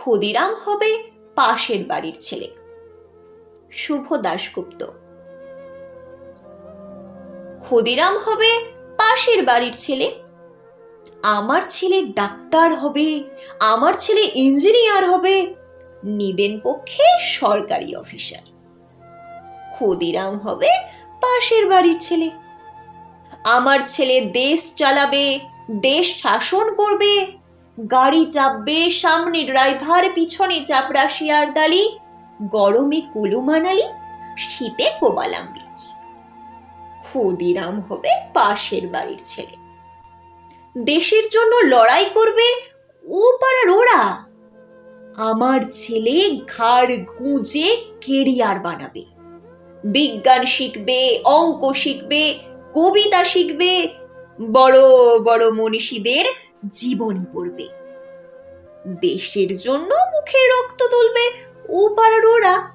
ক্ষুদিরাম হবে পাশের বাড়ির ছেলে। শুভ দাশগুপ্ত। ক্ষুদিরাম হবে পাশের বাড়ির ছেলে। আমার ছেলে ডাক্তার হবে, আমার ছেলে ইঞ্জিনিয়ার হবে, নিদেন পক্ষে সরকারি অফিসার। ক্ষুদিরাম হবে পাশের বাড়ির ছেলে। আমার ছেলে দেশ চালাবে, দেশ শাসন করবে গাড়ি চাপবে সামনে ড্রাইভার, পিছনে চাপড়া শিয়ার দালি, গরমে কুলু মানালি, শীতে কোবালাম বীচ ক্ষুদিরাম হবে পাশের বাড়ির ছেলে। দেশের জন্য লড়াই করবে ও পাড়ার ওরা। আমার ছেলে ঘাড় গুঁজে কেরিয়ার বানাবে। বিজ্ঞান শিখবে, অঙ্ক শিখবে, কবিতা শিখবে, বড় বড় মনীষীদের জীবনী পড়বে। দেশের জন্য মুখে রক্ত তুলবে ও পাড়ার ওরা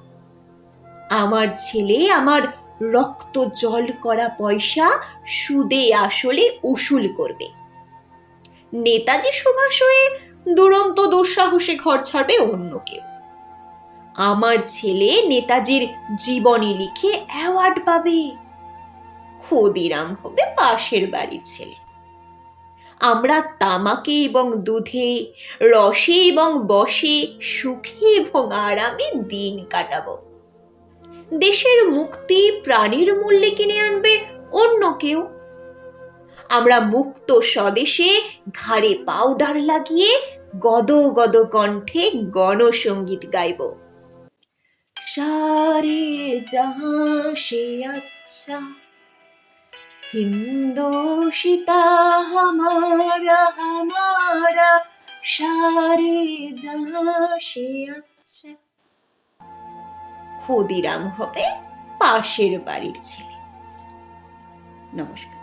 আমার ছেলে আমার রক্ত জল করা পয়সা সুদে আসলে উসুল করবে। নেতাজি সুভাষ হয়ে দুরন্ত দুঃসাহসে ঘর ছাড়বে অন্য কেউ। আমার ছেলে নেতাজির জীবনী লিখে অ্যাওয়ার্ড পাবে। ক্ষুদিরাম হবে পাশের বাড়ির ছেলে। আমরা তামাকে এবং দুধে, রসে এবং বসে, সুখে এবং আরামে দিন কাটাবো। দেশের মুক্তি প্রাণীর মূল্যে কিনে আনবে অন্য কেউ। আমরা মুক্ত স্বদেশে ঘাড়ে পাউডার লাগিয়ে গদ গদ কণ্ঠে গণসঙ্গীত গাইব। সারে জাহাঁ সে আচ্ছা হিন্দোষিতা হামারা হামারা সারে জাহাঁ সে আচ্ছা ক্ষুদিরাম হবে পাশের বাড়ির ছেলে। নমস্কার